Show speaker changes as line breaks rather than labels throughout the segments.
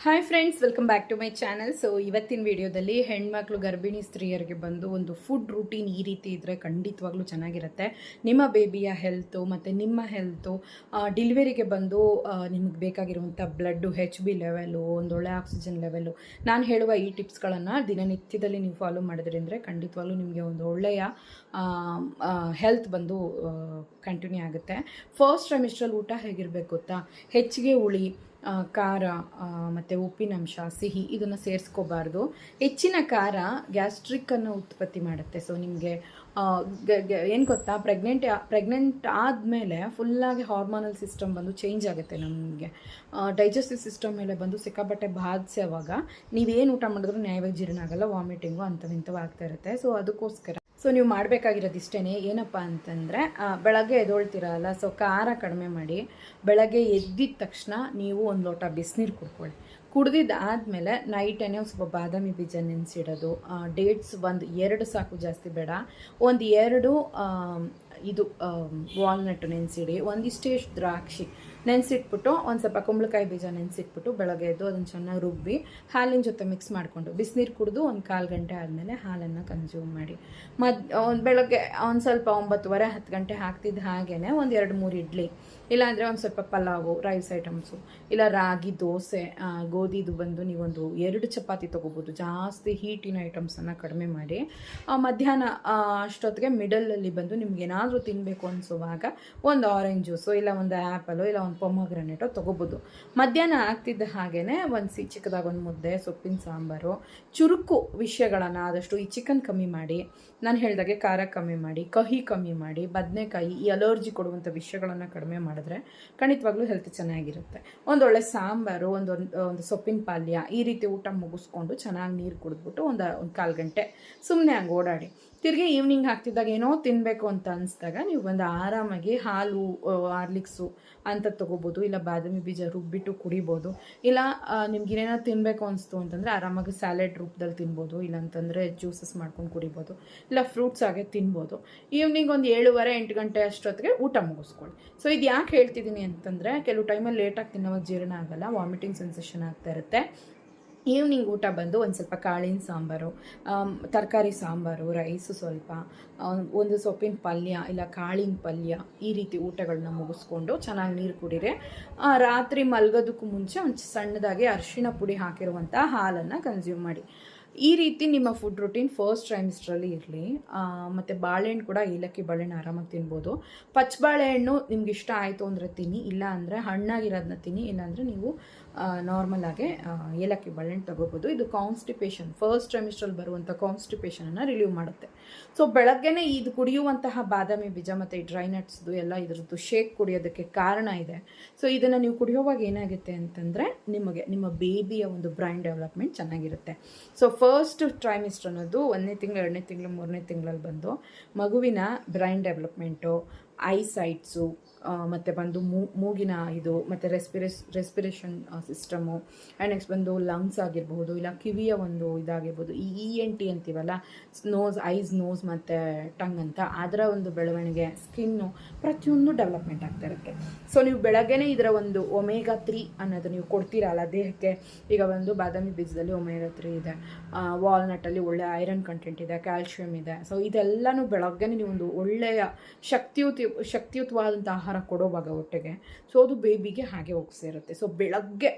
Hi friends welcome back to my channel so ಇವತ್ತಿನ ವಿಡಿಯೋದಲ್ಲಿ ಹೆಣ್ಮಕ್ಳು ಗರ್ಭಿಣಿ ಸ್ತ್ರೀಯರಿಗೆ ಬಂದು ಒಂದು ಫುಡ್ ರೂಟೀನ್ ಈ ರೀತಿ ಇದ್ದರೆ ಖಂಡಿತವಾಗ್ಲೂ ಚೆನ್ನಾಗಿರುತ್ತೆ. ನಿಮ್ಮ ಬೇಬಿಯ ಹೆಲ್ತು ಮತ್ತು ನಿಮ್ಮ ಹೆಲ್ತು ಡಿಲಿವರಿಗೆ ಬಂದು ನಿಮಗೆ ಬೇಕಾಗಿರುವಂಥ ಬ್ಲಡ್ಡು ಹೆಚ್ ಬಿ ಲೆವೆಲು ಒಂದೊಳ್ಳೆ ಆಕ್ಸಿಜನ್ ಲೆವೆಲು ನಾನು ಹೇಳುವ ಈ ಟಿಪ್ಸ್ಗಳನ್ನು ದಿನನಿತ್ಯದಲ್ಲಿ ನೀವು ಫಾಲೋ ಮಾಡಿದ್ರಿ ಅಂದರೆ ಖಂಡಿತವಾಗ್ಲೂ ನಿಮಗೆ ಒಂದು ಒಳ್ಳೆಯ ಹೆಲ್ತ್ ಬಂದು ಕಂಟಿನ್ಯೂ ಆಗುತ್ತೆ. ಫಸ್ಟ್ ಟ್ರೈಮಿಸ್ಟ್ರಲ್ಲಿ ಊಟ ಹೇಗಿರಬೇಕು ಗೊತ್ತಾ? ಹೆಚ್ಚಿಗೆ ಆ, ಖಾರ ಮತ್ತು ಉಪ್ಪಿನಂಶ ಸಿಹಿ, ಇದನ್ನು ಸೇರಿಸ್ಕೋಬಾರ್ದು. ಹೆಚ್ಚಿನ ಖಾರ ಗ್ಯಾಸ್ಟ್ರಿಕ್ಕನ್ನು ಉತ್ಪತ್ತಿ ಮಾಡುತ್ತೆ. ಸೊ ನಿಮಗೆ ಏನು ಗೊತ್ತಾ? ಪ್ರೆಗ್ನೆಂಟ್ ಪ್ರೆಗ್ನೆಂಟ್ ಆದಮೇಲೆ ಫುಲ್ಲಾಗಿ ಹಾರ್ಮೋನಲ್ ಸಿಸ್ಟಮ್ ಬಂದು ಚೇಂಜ್ ಆಗುತ್ತೆ ನಮಗೆ. ಡೈಜೆಸ್ಟಿವ್ ಸಿಸ್ಟಮ್ ಮೇಲೆ ಬಂದು ಸಿಕ್ಕಾಪಟ್ಟೆ ಬಾಧಿಸುವಾಗ ನೀವೇನು ಊಟ ಮಾಡಿದ್ರೂ ನ್ಯಾಯವಾಗಿ ಜೀರ್ಣ ಆಗಲ್ಲ ವಾಮಿಟಿಂಗು ಅಂಥವಿಂಥವು ಆಗ್ತಾ ಇರುತ್ತೆ. ಸೊ ಅದಕ್ಕೋಸ್ಕರ ಸೊ ನೀವು ಮಾಡಬೇಕಾಗಿರೋದು ಇಷ್ಟೇ ಏನಪ್ಪ ಅಂತಂದರೆ ಬೆಳಗ್ಗೆ ಎದ್ದೊಳ್ತೀರಲ್ಲ ಸೊ ಖಾರ ಕಡಿಮೆ ಮಾಡಿ, ಬೆಳಗ್ಗೆ ಎದ್ದಿದ ತಕ್ಷಣ ನೀವು ಒಂದು ಲೋಟ ಬಿಸಿನೀರು ಕುಡ್ಕೊಳ್ಳಿ. ಕುಡ್ದಿದ್ದಾದಮೇಲೆ ನೈಟೇ ಸ್ವಲ್ಪ ಬಾದಾಮಿ ಬೀಜ ನೆನೆಸಿಡೋದು. ಡೇಟ್ಸ್ ಒಂದು ಎರಡು ಸಾಕು ಜಾಸ್ತಿ ಬೇಡ. ಒಂದು ಎರಡು ಇದು ವಾಲ್ನಟ್ ನೆನೆಸಿಡಿ. ಒಂದಿಷ್ಟೇ ದ್ರಾಕ್ಷಿ. ನೆನೆಸಿಟ್ಬಿಟ್ಟು ಒಂದು ಸ್ವಲ್ಪ ಕುಂಬಳಕಾಯಿ ಬೀಜ ನೆನೆಸಿಟ್ಬಿಟ್ಟು ಬೆಳಗ್ಗೆ ಎದ್ದು ಅದನ್ನು ಚೆನ್ನಾಗಿ ರುಬ್ಬಿ ಹಾಲಿನ ಜೊತೆ ಮಿಕ್ಸ್ ಮಾಡಿಕೊಂಡು ಬಿಸಿನೀರು ಕುಡಿದು ಒಂದು ಕಾಲು ಗಂಟೆ ಆದಮೇಲೆ ಹಾಲನ್ನು ಕನ್ಸ್ಯೂಮ್ ಮಾಡಿ. ಮದ್ ಒಂದು ಬೆಳಗ್ಗೆ ಒಂದು ಸ್ವಲ್ಪ ಒಂಬತ್ತುವರೆ ಹತ್ತು ಗಂಟೆ ಹಾಕ್ತಿದ್ದ ಹಾಗೇ ಒಂದು ಎರಡು ಮೂರು ಇಡ್ಲಿ. ಇಲ್ಲಾಂದರೆ ಒಂದು ಸ್ವಲ್ಪ ಪಲಾವು ರೈಸ್ ಐಟಮ್ಸು ಇಲ್ಲ ರಾಗಿ, ದೋಸೆ ಗೋಧಿದು ಬಂದು ನೀವೊಂದು ಎರಡು ಚಪಾತಿ ತೊಗೋಬೋದು. ಜಾಸ್ತಿ ಹೀಟಿನ ಐಟಮ್ಸನ್ನು ಕಡಿಮೆ ಮಾಡಿ. ಮಧ್ಯಾಹ್ನ ಅಷ್ಟೊತ್ತಿಗೆ ಮಿಡಲಲ್ಲಿ ಬಂದು ನಿಮ್ಗೆ ಏನಾದರೂ ತಿನ್ನಬೇಕು ಅನಿಸುವಾಗ ಒಂದು ಆರೆಂಜ್ ಜ್ಯೂಸು ಇಲ್ಲ ಒಂದು ಆ್ಯಪಲು ಇಲ್ಲ ಒಂದು ಪೊಮಗ್ರನೇಟೋ ತೊಗೋಬೋದು. ಮಧ್ಯಾಹ್ನ ಆಗ್ತಿದ್ದ ಹಾಗೇ ಒಂದು ಸಿ, ಚಿಕ್ಕದಾಗ ಒಂದು ಮುದ್ದೆ, ಸೊಪ್ಪಿನ ಸಾಂಬಾರು, ಚುರುಕು ವಿಷಯಗಳನ್ನು ಆದಷ್ಟು ಈ ಚಿಕನ್ ಕಮ್ಮಿ ಮಾಡಿ. ನಾನು ಹೇಳಿದಾಗೆ ಖಾರ ಕಮ್ಮಿ ಮಾಡಿ, ಕಹಿ ಕಮ್ಮಿ ಮಾಡಿ, ಬದನೆಕಾಯಿ, ಈ ಅಲರ್ಜಿ ಕೊಡುವಂಥ ವಿಷಯಗಳನ್ನು ಕಡಿಮೆ ಮಾಡಿದ್ರೆ ಖಂಡಿತವಾಗ್ಲೂ ಹೆಲ್ತ್ ಚೆನ್ನಾಗಿರುತ್ತೆ. ಒಂದೊಳ್ಳೆ ಸಾಂಬಾರು, ಒಂದು ಒಂದು ಸೊಪ್ಪಿನ ಪಾಲ್ಯ, ಈ ರೀತಿ ಊಟ ಮುಗಿಸ್ಕೊಂಡು ಚೆನ್ನಾಗಿ ನೀರು ಕುಡಿದ್ಬಿಟ್ಟು ಒಂದು ಒಂದು ಕಾಲು ಗಂಟೆ ಸುಮ್ಮನೆ ಹಂಗೆ ಓಡಾಡಿ. ತಿರ್ಗಿ ಈವ್ನಿಂಗ್ ಹಾಕ್ತಿದ್ದಾಗ ಏನೋ ತಿನ್ನಬೇಕು ಅಂತ ಅನ್ಸಿದಾಗ ನೀವು ಒಂದು ಆರಾಮಾಗಿ ಹಾಲು ಆರ್ಲಿಕ್ಸು ಅಂತ ತೊಗೋಬೋದು. ಇಲ್ಲ ಬಾದಾಮಿ ಬೀಜ ರುಬ್ಬಿಟ್ಟು ಕುಡಿಬೋದು. ಇಲ್ಲ ನಿಮ್ಗೆ ಏನೇನೋ ತಿನ್ನಬೇಕು ಅನಿಸ್ತು ಅಂತಂದರೆ ಆರಾಮಾಗಿ ಸ್ಯಾಲೆಡ್ ರೂಪದಲ್ಲಿ ತಿನ್ಬೋದು. ಇಲ್ಲಾಂತಂದರೆ ಜ್ಯೂಸಸ್ ಮಾಡ್ಕೊಂಡು ಕುಡಿಬೋದು. ಇಲ್ಲ ಫ್ರೂಟ್ಸ್ ಹಾಗೆ ತಿನ್ಬೋದು. ಈವ್ನಿಂಗ್ ಒಂದು ಏಳುವರೆ, ಎಂಟು ಗಂಟೆ ಅಷ್ಟೊತ್ತಿಗೆ ಊಟ ಮುಗಿಸ್ಕೊಳ್ಳಿ. ಸೊ ಇದು ಯಾಕೆ ಹೇಳ್ತಿದ್ದೀನಿ ಅಂತಂದರೆ, ಕೆಲವು ಟೈಮಲ್ಲಿ ಲೇಟಾಗಿ ತಿನ್ನೋವಾಗ ಜೀರ್ಣ ಆಗಲ್ಲ ವಾಮಿಟಿಂಗ್ ಸೆನ್ಸೇಷನ್ ಆಗ್ತಾ ಇರುತ್ತೆ. ಈವ್ನಿಂಗ್ ಊಟ ಬಂದು ಒಂದು ಸ್ವಲ್ಪ ಕಾಳಿನ ಸಾಂಬಾರು ತರಕಾರಿ ಸಾಂಬಾರು ರೈಸು ಸ್ವಲ್ಪ ಒಂದು ಸೊಪ್ಪಿನ ಪಲ್ಯ ಇಲ್ಲ ಕಾಳಿನ ಪಲ್ಯ ಈ ರೀತಿ ಊಟಗಳನ್ನ ಮುಗಿಸ್ಕೊಂಡು ಚೆನ್ನಾಗಿ ನೀರು ಕುಡಿರೆ. ರಾತ್ರಿ ಮಲಗೋದಕ್ಕೂ ಮುಂಚೆ ಒಂದು ಸಣ್ಣದಾಗಿ ಅರಿಶಿಣ ಪುಡಿ ಹಾಕಿರುವಂಥ ಹಾಲನ್ನು ಕನ್ಸ್ಯೂಮ್ ಮಾಡಿ. ಈ ರೀತಿ ನಿಮ್ಮ ಫುಡ್ ರುಟೀನ್ ಫಸ್ಟ್ ಟ್ರೈಮಿಸ್ಟ್ರಲ್ಲಿ ಇರಲಿ. ಮತ್ತು ಬಾಳೆಹಣ್ಣು ಕೂಡ ಏಲಕ್ಕಿ ಬಾಳೆಹಣ್ಣು ಆರಾಮಾಗಿ ತಿನ್ಬೋದು. ಪಚ್ಚ ಬಾಳೆಹಣ್ಣು ನಿಮ್ಗೆ ಇಷ್ಟ ಆಯಿತು ಅಂದರೆ ತಿನ್ನಿ, ಇಲ್ಲ ಅಂದರೆ ಹಣ್ಣಾಗಿರೋದನ್ನ ತಿನ್ನಿ ಇಲ್ಲಾಂದರೆ ನೀವು ನಾರ್ಮಲ್ ಆಗಿ ಏಲಕ್ಕಿ ಬಾಳೆಹಣ್ಣು ತಗೋಬೋದು. ಇದು ಕಾನ್ಸ್ಟಿಪೇಷನ್ ಫಸ್ಟ್ ಟ್ರೈಮಿಸ್ಟ್ರಲ್ಲಿ ಬರುವಂಥ ಕಾನ್ಸ್ಟಿಪೇಷನನ್ನು ರಿಲೀವ್ ಮಾಡುತ್ತೆ. ಸೊ ಬೆಳಗ್ಗೆನೇ ಇದು ಕುಡಿಯುವಂತಹ ಬಾದಾಮಿ ಬೀಜ ಮತ್ತು ಈ ಡ್ರೈ ನಟ್ಸ್ದು ಎಲ್ಲ ಇದರದ್ದು ಶೇಕ್ ಕುಡಿಯೋದಕ್ಕೆ ಕಾರಣ ಇದೆ. ಸೊ ಇದನ್ನು ನೀವು ಕುಡಿಯೋವಾಗ ಏನಾಗುತ್ತೆ ಅಂತಂದರೆ ನಿಮಗೆ, ನಿಮ್ಮ ಬೇಬಿಯ ಒಂದು ಬ್ರೈನ್ ಡೆವಲಪ್ಮೆಂಟ್ ಚೆನ್ನಾಗಿರುತ್ತೆ. ಸೊ ಫಸ್ಟ್ ಟ್ರೈಮಿಸ್ಟ್ರ್ ಅನ್ನೋದು ಒಂದನೇ ತಿಂಗಳು, ಎರಡನೇ ತಿಂಗಳು, ಮೂರನೇ ತಿಂಗಳಲ್ಲಿ ಬಂದು ಮಗುವಿನ ಬ್ರೈನ್ ಡೆವಲಪ್ಮೆಂಟು ಐಸೈಟ್ಸು ಮತ್ತು ಬಂದು ಮೂಗಿನ ಇದು, ಮತ್ತು ರೆಸ್ಪಿರೇಸ್ ರೆಸ್ಪಿರೇಷನ್ ಸಿಸ್ಟಮು ಆ್ಯಂಡ್ ನೆಕ್ಸ್ಟ್ ಬಂದು ಲಂಗ್ಸ್ ಆಗಿರ್ಬೋದು, ಇಲ್ಲ ಕಿವಿಯ ಒಂದು ಇದಾಗಿರ್ಬೋದು, ಈ ಇ ಎನ್ ಟಿ ಅಂತೀವಲ್ಲ ನೋಸ್ ಐಸ್ ನೋಸ್ ಮತ್ತು ಟಂಗ್ ಅಂತ, ಅದರ ಒಂದು ಬೆಳವಣಿಗೆ ಸ್ಕಿನ್ನು ಪ್ರತಿಯೊಂದು ಡೆವಲಪ್ಮೆಂಟ್ ಆಗ್ತಾ ಇರುತ್ತೆ. ಸೊ ನೀವು ಬೆಳಗ್ಗೆನೇ ಇದರ ಒಂದು ಒಮೇಗಾ ತ್ರೀ ಅನ್ನೋದು ನೀವು ಕೊಡ್ತೀರಲ್ಲ ದೇಹಕ್ಕೆ, ಈಗ ಒಂದು ಬಾದಾಮಿ ಬೀಜದಲ್ಲಿ ಒಮೇಗಾ ತ್ರೀ ಇದೆ ವಾಲ್ನಟ್ಟಲ್ಲಿ ಒಳ್ಳೆ ಐರನ್ ಕಂಟೆಂಟ್ ಇದೆ ಕ್ಯಾಲ್ಶಿಯಂ ಇದೆ. ಸೊ ಇದೆಲ್ಲನೂ ಬೆಳಗ್ಗೆನೇ ನೀವು ಒಂದು ಒಳ್ಳೆಯ ಶಕ್ತಿಯುತ ಶಕ್ತಿಯುತವಾದಂಥ ಕೊಡೋವಾಗ ಹೊಟ್ಟೆಗೆ. ಸೊ ಅದು ಬೇಬಿಗೆ ಹಾಗೆ ಹೋಗಿ ಸೇರುತ್ತೆ ಸೊ ಬೆಳಗ್ಗೆ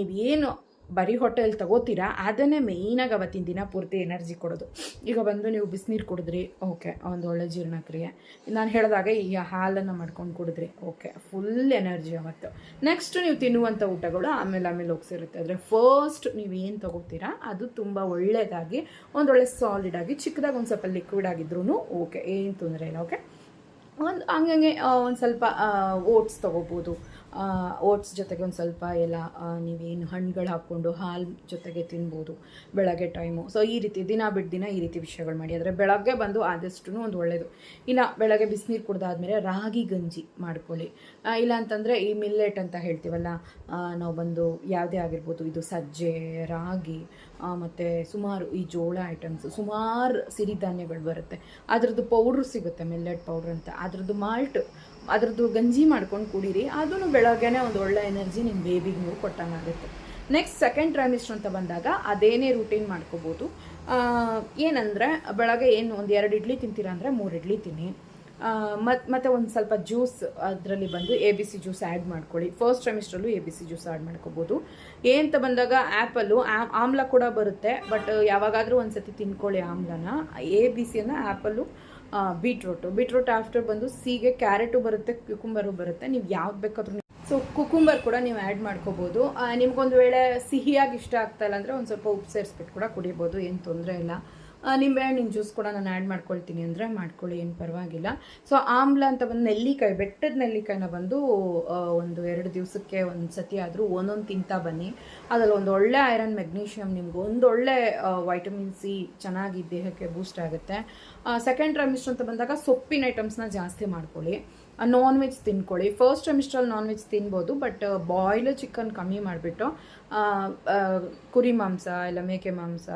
ನೀವೇನು ಬರೀ ಹೊಟ್ಟೆಯಲ್ಲಿ ತಗೋತೀರಾ, ಅದನ್ನೇ ಮೇಯ್ನಾಗಿ ಅವತ್ತಿನ ದಿನ ಪೂರ್ತಿ ಎನರ್ಜಿ ಕೊಡೋದು. ಈಗ ಬಂದು ನೀವು ಬಿಸಿನೀರು ಕುಡಿದ್ರಿ ಓಕೆ ಒಂದು ಒಳ್ಳೆ ಜೀರ್ಣಕ್ರಿಯೆ. ನಾನು ಹೇಳಿದಾಗ ಈ ಹಾಲನ್ನು ಮಾಡ್ಕೊಂಡು ಕುಡಿದ್ರಿ ಓಕೆ ಫುಲ್ ಎನರ್ಜಿ ಅವತ್ತು. ನೆಕ್ಸ್ಟ್ ನೀವು ತಿನ್ನುವಂಥ ಊಟಗಳು ಆಮೇಲೆ ಆಮೇಲೆ ಹೋಗ್ಸಿರುತ್ತೆ ಆದರೆ ಫಸ್ಟ್ ನೀವು ಏನು ತಗೋತೀರಾ, ಅದು ತುಂಬ ಒಳ್ಳೆಯದಾಗಿ ಒಂದೊಳ್ಳೆ ಸಾಲಿಡಾಗಿ ಚಿಕ್ಕದಾಗಿ ಒಂದು ಸ್ವಲ್ಪ ಲಿಕ್ವಿಡ್ ಆಗಿದ್ರೂ ಓಕೆ ಏನು ತೊಂದರೆ ಇಲ್ಲ ಓಕೆ ಒಂದು ಹಂಗಂಗೆ ಒಂದು ಸ್ವಲ್ಪ ಓಟ್ಸ್ ತೊಗೋಬೋದು. ಓಟ್ಸ್ ಜೊತೆಗೆ ಒಂದು ಸ್ವಲ್ಪ ಎಲ್ಲ ನೀವೇನು ಹಣ್ಣುಗಳು ಹಾಕ್ಕೊಂಡು ಹಾಲು ಜೊತೆಗೆ ತಿನ್ಬೋದು ಬೆಳಗ್ಗೆ ಟೈಮು. ಸೊ ಈ ರೀತಿ ದಿನ ಬಿಟ್ಟು ದಿನ ಈ ರೀತಿ ವಿಷಯಗಳು ಮಾಡಿ. ಆದರೆ ಬೆಳಗ್ಗೆ ಬಂದು ಆದಷ್ಟು ಒಂದು ಒಳ್ಳೆಯದು ಇಲ್ಲ, ಬೆಳಗ್ಗೆ ಬಿಸಿನೀರು ಕುಡ್ದಾದ್ಮೇಲೆ ರಾಗಿ ಗಂಜಿ ಮಾಡ್ಕೊಳ್ಳಿ. ಇಲ್ಲ ಅಂತಂದರೆ ಈ ಮಿಲ್ಲೆಟ್ ಅಂತ ಹೇಳ್ತೀವಲ್ಲ ನಾವು ಬಂದು ಯಾವುದೇ ಆಗಿರ್ಬೋದು, ಇದು ಸಜ್ಜೆ, ರಾಗಿ ಮತ್ತು ಸುಮಾರು ಈ ಜೋಳ ಐಟಮ್ಸ್ ಸುಮಾರು ಸಿರಿಧಾನ್ಯಗಳು ಬರುತ್ತೆ. ಅದರದ್ದು ಪೌಡ್ರ್ ಸಿಗುತ್ತೆ ಮಿಲ್ಲೆಟ್ ಪೌಡ್ರ್ ಅಂತ. ಅದರದ್ದು ಮಾಲ್ಟ್ ಅದ್ರದ್ದು ಗಂಜಿ ಮಾಡ್ಕೊಂಡು ಕುಡೀರಿ ಅದೂ ಬೆಳಗ್ಗೆನೆ ಒಂದು ಒಳ್ಳೆ ಎನರ್ಜಿ ನಿಮ್ಮ ಬೇಬಿಗೆ ನೀವು ಕೊಟ್ಟಂಗಾಗುತ್ತೆ. ನೆಕ್ಸ್ಟ್ ಸೆಕೆಂಡ್ ಟ್ರೈಮಿಸ್ಟ್ರ್ ಅಂತ ಬಂದಾಗ ಅದೇನೇ ರೂಟೀನ್ ಮಾಡ್ಕೋಬೋದು. ಏನಂದರೆ ಬೆಳಗ್ಗೆ ಏನು ಒಂದು ಎರಡು ಇಡ್ಲಿ ತಿಂತೀರಾ ಅಂದರೆ ಮೂರು ಇಡ್ಲಿ ತಿನ್ನಿ. ಮತ್ತು ಮತ್ತೆ ಒಂದು ಸ್ವಲ್ಪ ಜ್ಯೂಸ್ ಅದರಲ್ಲಿ ಬಂದು A B C juice add ಮಾಡ್ಕೊಳ್ಳಿ. First ಸೆಮಿಸ್ಟ್ರಲ್ಲೂ A B C juice add ಮಾಡ್ಕೋಬೋದು. ಏನಂತ ಬಂದಾಗ ಆ್ಯಪಲ್ಲು ಆಮ್ಲ ಕೂಡ ಬರುತ್ತೆ ಬಟ್ ಯಾವಾಗಾದರೂ ಒಂದು ಸತಿ ತಿನ್ಕೊಳ್ಳಿ ಆಮ್ಲನ. ಎ ಬಿ ಸಿಯನ್ನು ಆ್ಯಪಲ್ಲು ಬೀಟ್ರೂಟು ಬೀಟ್ರೂಟ್ ಆಫ್ಟರ್ ಬಂದು ಸಿಗೆ ಕ್ಯಾರೆಟು ಬರುತ್ತೆ ಕುಕುಂಬರು ಬರುತ್ತೆ. ನೀವು ಯಾವ್ದು ಬೇಕಾದ್ರೂ ಸೊ ಕುಕುಂಬರ್ ಕೂಡ ನೀವು ಆ್ಯಡ್ ಮಾಡ್ಕೋಬೋದು. ನಿಮ್ಗೊಂದು ವೇಳೆ ಸಿಹಿಯಾಗಿ ಇಷ್ಟ ಆಗ್ತಾ ಇಲ್ಲ ಅಂದರೆ ಒಂದು ಸ್ವಲ್ಪ ಉಪ್ಪು ಸೇರಿಸ್ಬಿಟ್ಟು ಕೂಡ ಕುಡಿಬೋದು, ಏನು ತೊಂದರೆ ಇಲ್ಲ. ನಿಂಬೆಹಣ್ಣಿನ ಜ್ಯೂಸ್ ಕೂಡ ನಾನು ಆ್ಯಡ್ ಮಾಡ್ಕೊಳ್ತೀನಿ ಅಂದರೆ ಮಾಡ್ಕೊಳ್ಳಿ, ಏನು ಪರವಾಗಿಲ್ಲ. ಸೊ ಆಮ್ಲ ಅಂತ ಬಂದು ನೆಲ್ಲಿಕಾಯಿ, ಬೆಟ್ಟದ ನೆಲ್ಲಿಕಾಯಿನ ಬಂದು ಒಂದು ಎರಡು ದಿವಸಕ್ಕೆ ಒಂದು ಸತಿ ಆದರೂ ಒಂದೊಂದು ತಿಂತಾ ಬನ್ನಿ. ಅದರಲ್ಲಿ ಒಂದು ಒಳ್ಳೆ ಐರನ್ ಮೆಗ್ನೀಷಿಯಮ್ ನಿಮ್ಗೆ ಒಂದು ಒಳ್ಳೆ ವೈಟಮಿನ್ ಸಿ ಚೆನ್ನಾಗಿ ದೇಹಕ್ಕೆ ಬೂಸ್ಟ್ ಆಗುತ್ತೆ. ಸೆಕೆಂಡ್ ಟ್ರೈಮಿಸ್ಟರ್ ಅಂತ ಬಂದಾಗ ಸೊಪ್ಪಿನ ಐಟಮ್ಸ್ನ ಜಾಸ್ತಿ ಮಾಡ್ಕೊಳ್ಳಿ. ನಾನ್ ವೆಜ್ ತಿನ್ಕೊಳ್ಳಿ. ಫಸ್ಟ್ ಸೆಮಿಸ್ಟ್ರಲ್ಲಿ ನಾನ್ ವೆಜ್ ತಿನ್ಬೋದು ಬಟ್ ಬಾಯ್ಲ್ ಚಿಕನ್ ಕಮ್ಮಿ ಮಾಡಿಬಿಟ್ಟು ಕುರಿ ಮಾಂಸ, ಇಲ್ಲ ಮೇಕೆ ಮಾಂಸ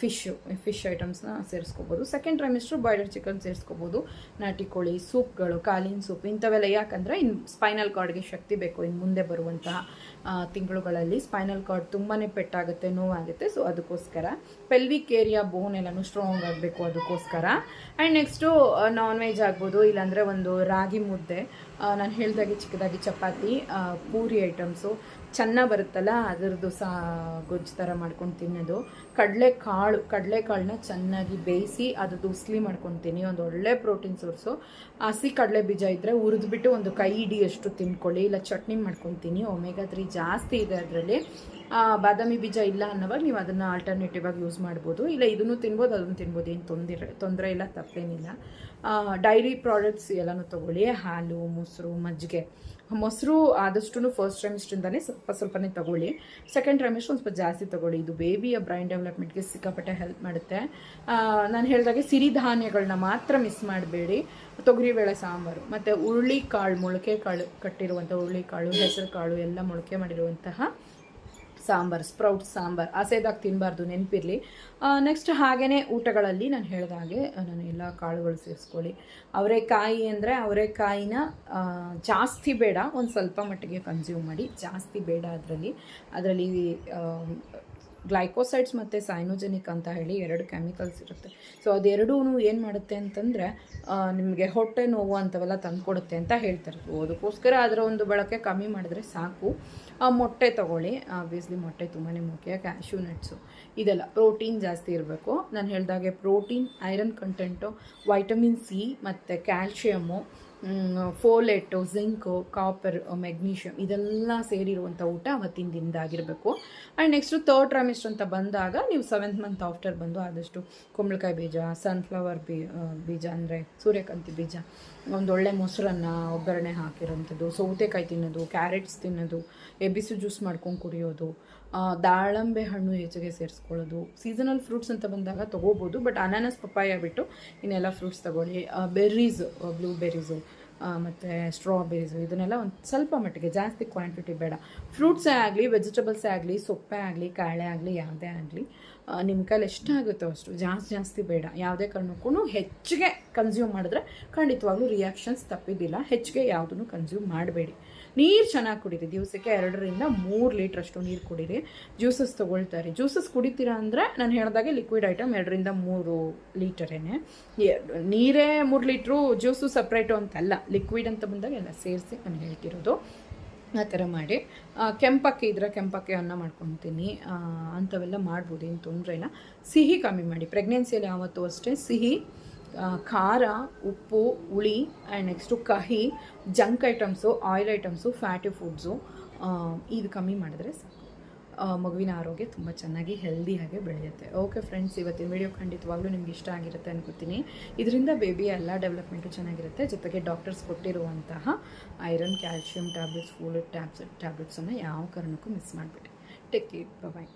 ಫಿಶ್ಶು ಫಿಶ್ ಐಟಮ್ಸ್ನ ಸೇರಿಸ್ಕೋಬೋದು. ಸೆಕೆಂಡ್ ಟ್ರೈಮಿಸ್ಟ್ರು ಬಾಯ್ಲರ್ ಚಿಕನ್ ಸೇರಿಸ್ಕೋಬೋದು. ನಾಟಿ ಕೋಳಿ, ಸೂಪ್ಗಳು, ಕಾಲಿನ ಸೂಪ್ ಇಂಥವೆಲ್ಲ ಯಾಕಂದರೆ ಇನ್ನು ಸ್ಪೈನಲ್ ಕಾರ್ಡ್ಗೆ ಶಕ್ತಿ ಬೇಕು. ಇನ್ನು ಮುಂದೆ ಬರುವಂತಹ ತಿಂಗಳುಗಳಲ್ಲಿ ಸ್ಪೈನಲ್ ಕಾರ್ಡ್ ತುಂಬಾ ಪೆಟ್ಟಾಗುತ್ತೆ, ನೋವಾಗುತ್ತೆ. ಸೊ ಅದಕ್ಕೋಸ್ಕರ ಪೆಲ್ವಿಕ್ ಏರಿಯಾ ಬೋನ್ ಎಲ್ಲನೂ ಸ್ಟ್ರಾಂಗ್ ಆಗಬೇಕು ಅದಕ್ಕೋಸ್ಕರ. ಆ್ಯಂಡ್ ನೆಕ್ಸ್ಟು ನಾನ್ ವೆಜ್ ಆಗ್ಬೋದು. ಇಲ್ಲಾಂದರೆ ಒಂದು ರಾಗಿ ಮುದ್ದೆ. ನಾನು ಹೇಳ್ದಾಗೆ ಚಿಕ್ಕದಾಗಿ ಚಪಾತಿ ಪೂರಿ ಐಟಮ್ಸು ಚೆನ್ನ ಬರುತ್ತಲ್ಲ, ಅದರದ್ದು ಸಹ ಗೊಜ್ಜು ಥರ ಮಾಡ್ಕೊಂಡು ತಿನ್ನೋದು. ಕಡಲೆಕಾಳು ಕಡಲೆಕಾಳನ್ನ ಚೆನ್ನಾಗಿ ಬೇಯಿಸಿ ಅದ್ರದ್ದು ಉಸ್ಲಿ ಮಾಡ್ಕೊತೀನಿ ಒಂದು ಒಳ್ಳೆ ಪ್ರೋಟೀನ್ ಸೋರ್ಸು. ಹಸಿ ಕಡಲೆ ಬೀಜ ಇದ್ದರೆ ಹುರಿದ್ಬಿಟ್ಟು ಒಂದು ಕೈ ಹಿಡಿಯಷ್ಟು ತಿನ್ಕೊಳ್ಳಿ, ಇಲ್ಲ ಚಟ್ನಿ ಮಾಡ್ಕೊತೀನಿ ಒಮೆಗಾ ತ್ರೀ ಜಾಸ್ತಿ ಇದೆ ಅದರಲ್ಲಿ. ಬಾದಾಮಿ ಬೀಜ ಇಲ್ಲ ಅನ್ನೋವಾಗ ನೀವು ಅದನ್ನು ಆಲ್ಟರ್ನೇಟಿವ್ ಆಗಿ ಯೂಸ್ ಮಾಡ್ಬೋದು. ಇಲ್ಲ ಇದನ್ನು ತಿನ್ಬೋದು, ಅದನ್ನು ತಿನ್ಬೋದು, ಏನು ತೊಂದರೆ ತೊಂದರೆ ಇಲ್ಲ, ತಪ್ಪೇನಿಲ್ಲ. ಡೈರಿ ಪ್ರಾಡಕ್ಟ್ಸ್ ಎಲ್ಲನೂ ತೊಗೊಳ್ಳಿ, ಹಾಲು, ಮೊಸರು, ಮಜ್ಜಿಗೆ. ಮೊಸರು ಆದಷ್ಟು ಫಸ್ಟ್ ಟ್ರೈಮಿಸ್ಟ್ರಿಂದನೇ ಸ್ವಲ್ಪ ಸ್ವಲ್ಪನೇ ತಗೊಳ್ಳಿ. ಸೆಕೆಂಡ್ ಟ್ರೈಮಿಸ್ಟ್ರ್ ಒಂದು ಸ್ವಲ್ಪ ಜಾಸ್ತಿ ತಗೊಳ್ಳಿ. ಇದು ಬೇಬಿಯ ಬ್ರೈನ್ ಡೆವಲಪ್ಮೆಂಟ್ಗೆ ಸಿಕ್ಕಾಪಟ್ಟೆ ಹೆಲ್ಪ್ ಮಾಡುತ್ತೆ. ನಾನು ಹೇಳಿದಾಗೆ ಸಿರಿಧಾನ್ಯಗಳನ್ನ ಮಾತ್ರ ಮಿಸ್ ಮಾಡಬೇಡಿ. ತೊಗರಿಬೇಳೆ ಸಾಂಬಾರು, ಮತ್ತು ಹುರುಳಿ ಕಾಳು ಮೊಳಕೆ ಕಾಳು ಕಟ್ಟಿರುವಂಥ ಹುರುಳಿಕಾಳು ಹೆಸರು ಕಾಳು ಎಲ್ಲ ಮೊಳಕೆ ಮಾಡಿರುವಂತಹ ಸಾಂಬಾರ್, ಸ್ಪ್ರೌಟ್ ಸಾಂಬಾರ್, ಹಸೆದಾಗಿ ತಿನ್ನಬಾರ್ದು ನೆನಪಿರಲಿ. ನೆಕ್ಸ್ಟ್ ಹಾಗೇ ಊಟಗಳಲ್ಲಿ ನಾನು ಹೇಳಿದ ಹಾಗೆ, ನಾನು ಎಲ್ಲ ಕಾಳುಗಳು ಸೇರಿಸ್ಕೊಳ್ಳಿ. ಅವರೆಕಾಯಿ ಅಂದರೆ ಅವರೆಕಾಯಿನ ಜಾಸ್ತಿ ಬೇಡ, ಒಂದು ಸ್ವಲ್ಪ ಮಟ್ಟಿಗೆ ಕನ್ಸ್ಯೂಮ್ ಮಾಡಿ. ಜಾಸ್ತಿ ಬೇಡ ಅದರಲ್ಲಿ. ಅದರಲ್ಲಿ ಗ್ಲೈಕೋಸೈಡ್ಸ್ ಮತ್ತು ಸೈನೋಜೆನಿಕ್ ಅಂತ ಹೇಳಿ ಎರಡು ಕೆಮಿಕಲ್ಸ್ ಇರುತ್ತೆ. ಸೊ ಅದೆರಡೂ ಏನು ಮಾಡುತ್ತೆ ಅಂತಂದರೆ ನಿಮಗೆ ಹೊಟ್ಟೆ ನೋವು ಅಂಥವೆಲ್ಲ ತಂದುಕೊಡುತ್ತೆ ಅಂತ ಹೇಳ್ತಾರೆ. ಸೊ ಅದಕ್ಕೋಸ್ಕರ ಅದರ ಒಂದು ಬಳಕೆ ಕಮ್ಮಿ ಮಾಡಿದ್ರೆ ಸಾಕು. ಆ, ಮೊಟ್ಟೆ ತೊಗೊಳ್ಳಿ. ಆಬ್ವಿಯಸ್ಲಿ ಮೊಟ್ಟೆ ತುಂಬಾ ಮುಖ್ಯ. ಕ್ಯಾಶ್ಯೂ ನಟ್ಸು ಇದೆಲ್ಲ ಪ್ರೋಟೀನ್ ಜಾಸ್ತಿ ಇರಬೇಕು. ನಾನು ಹೇಳಿದಾಗೆ protein, iron content, vitamin C ಮತ್ತು calcium folate zinc copper magnesium ಇದೆಲ್ಲ ಸೇರಿರುವಂಥ ಊಟ ಅವತ್ತಿನ ದಿನದಾಗಿರಬೇಕು. ಆ್ಯಂಡ್ ನೆಕ್ಸ್ಟು ತರ್ಡ್ ಟ್ರೈಮಿಸ್ಟರ್ ಅಂತ ಬಂದಾಗ ನೀವು ಸೆವೆಂತ್ ಮಂತ್ ಆಫ್ಟರ್ ಬಂದು ಆದಷ್ಟು ಕುಂಬಳಕಾಯಿ ಬೀಜ ಸನ್ಫ್ಲವರ್ ಬೀ ಬೀಜ ಅಂದರೆ ಸೂರ್ಯಕಾಂತಿ ಬೀಜ ಒಂದೊಳ್ಳೆ ಮೊಸರನ್ನು ಒಗ್ಗರಣೆ ಹಾಕಿರೋಂಥದ್ದು ಸೌತೆಕಾಯಿ ತಿನ್ನೋದು ಕ್ಯಾರೆಟ್ಸ್ ತಿನ್ನೋದು ಎಬಿಸು ಜ್ಯೂಸ್ ಮಾಡ್ಕೊಂಡು ಕುಡಿಯೋದು ದಾಳಂಬೆ ಹಣ್ಣು ಹೆಚ್ಚಿಗೆ ಸೇರಿಸ್ಕೊಳ್ಳೋದು. ಸೀಸನಲ್ ಫ್ರೂಟ್ಸ್ ಅಂತ ಬಂದಾಗ ತೊಗೋಬೋದು ಬಟ್ ಅನಾನಸ್ ಪಪ್ಪಾಯ ಬಿಟ್ಟು ಇನ್ನೆಲ್ಲ ಫ್ರೂಟ್ಸ್ ತಗೊಳ್ಳಿ. ಬೆರ್ರೀಸ್ ಬ್ಲೂಬೆರ್ರೀಸು ಮತ್ತು ಸ್ಟ್ರಾಬೆರೀಸು ಇದನ್ನೆಲ್ಲ ಒಂದು ಸ್ವಲ್ಪ ಮಟ್ಟಿಗೆ, ಜಾಸ್ತಿ ಕ್ವಾಂಟಿಟಿ ಬೇಡ. ಫ್ರೂಟ್ಸೇ ಆಗಲಿ ವೆಜಿಟೇಬಲ್ಸೇ ಆಗಲಿ, ಸೊಪ್ಪೇ ಆಗಲಿ, ಕಾಳೆ ಆಗಲಿ, ಯಾವುದೇ ಆಗಲಿ ನಿಮ್ಮ ಕೈಲಿ ಎಷ್ಟಾಗುತ್ತೋ ಅಷ್ಟು ಜಾಸ್ತಿ ಜಾಸ್ತಿ ಬೇಡ. ಯಾವುದೇ ಕಾರಣಕ್ಕೂ ಹೆಚ್ಚಿಗೆ ಕನ್ಸ್ಯೂಮ್ ಮಾಡಿದ್ರೆ ಖಂಡಿತವಾಗ್ಲೂ ರಿಯಾಕ್ಷನ್ಸ್ ತಪ್ಪಿದ್ದಿಲ್ಲ. ಹೆಚ್ಚಿಗೆ ಯಾವುದನ್ನು ಕನ್ಸ್ಯೂಮ್ ಮಾಡಬೇಡಿ. ನೀರು ಚೆನ್ನಾಗಿ ಕುಡೀರಿ. ದಿವಸಕ್ಕೆ ಎರಡರಿಂದ ಮೂರು ಲೀಟ್ರಷ್ಟು ನೀರು ಕುಡೀರಿ. ಜ್ಯೂಸಸ್ ತೊಗೊಳ್ತಾರೆ ಜ್ಯೂಸಸ್ ಕುಡಿತೀರಾ ಅಂದರೆ ನಾನು ಹೇಳಿದಾಗೆ ಲಿಕ್ವಿಡ್ ಐಟಮ್ ಎರಡರಿಂದ ಮೂರು ಲೀಟರೇನೆ. ನೀರೇ ಮೂರು ಲೀಟ್ರು, ಜ್ಯೂಸು ಸಪ್ರೇಟು ಅಂತಲ್ಲ. ಲಿಕ್ವಿಡ್ ಅಂತ ಬಂದಾಗ ಎಲ್ಲ ಸೇರಿಸಿ ನಾನು ಹೇಳ್ತಿರೋದು. ಆ ಥರ ಮಾಡಿ. ಕೆಂಪಕ್ಕಿ ಇದ್ರೆ ಕೆಂಪಕ್ಕಿ ಅನ್ನ ಮಾಡ್ಕೊತೀನಿ. ಅಂಥವೆಲ್ಲ ಮಾಡ್ಬೋದು, ಏನು ತೊಂದರೆ ಇಲ್ಲ. ಸಿಹಿ ಕಮ್ಮಿ ಮಾಡಿ. ಪ್ರೆಗ್ನೆನ್ಸಿಯಲ್ಲಿ ಯಾವತ್ತೂ ಅಷ್ಟೇ ಸಿಹಿ ಖಾರ, ಉಪ್ಪು, ಹುಳಿ ಆ್ಯಂಡ್ ನೆಕ್ಸ್ಟು ಕಹಿ junk items oil items fatty foods ಇದು ಕಮ್ಮಿ ಮಾಡಿದ್ರೆ ಸಾಕು. ಮಗುವಿನ ಆರೋಗ್ಯ ತುಂಬ ಚೆನ್ನಾಗಿ ಹೆಲ್ದಿಯಾಗಿ ಬೆಳೆಯುತ್ತೆ. ಓಕೆ ಫ್ರೆಂಡ್ಸ್ ಇವತ್ತಿನ ವಿಡಿಯೋ ಖಂಡಿತವಾಗ್ಲೂ ನಿಮ್ಗೆ ಇಷ್ಟ ಆಗಿರುತ್ತೆ ಅನ್ಕೋತೀನಿ. ಇದರಿಂದ ಬೇಬಿ ಎಲ್ಲ ಡೆವಲಪ್ಮೆಂಟು ಚೆನ್ನಾಗಿರುತ್ತೆ. ಜೊತೆಗೆ ಡಾಕ್ಟರ್ಸ್ ಕೊಟ್ಟಿರುವಂತಹ iron calcium tablets folic tabs ಟ್ಯಾಬ್ಲೆಟ್ಸನ್ನು ಯಾವ ಕಾರಣಕ್ಕೂ ಮಿಸ್ ಮಾಡಿಬಿಡಿ. Take care bye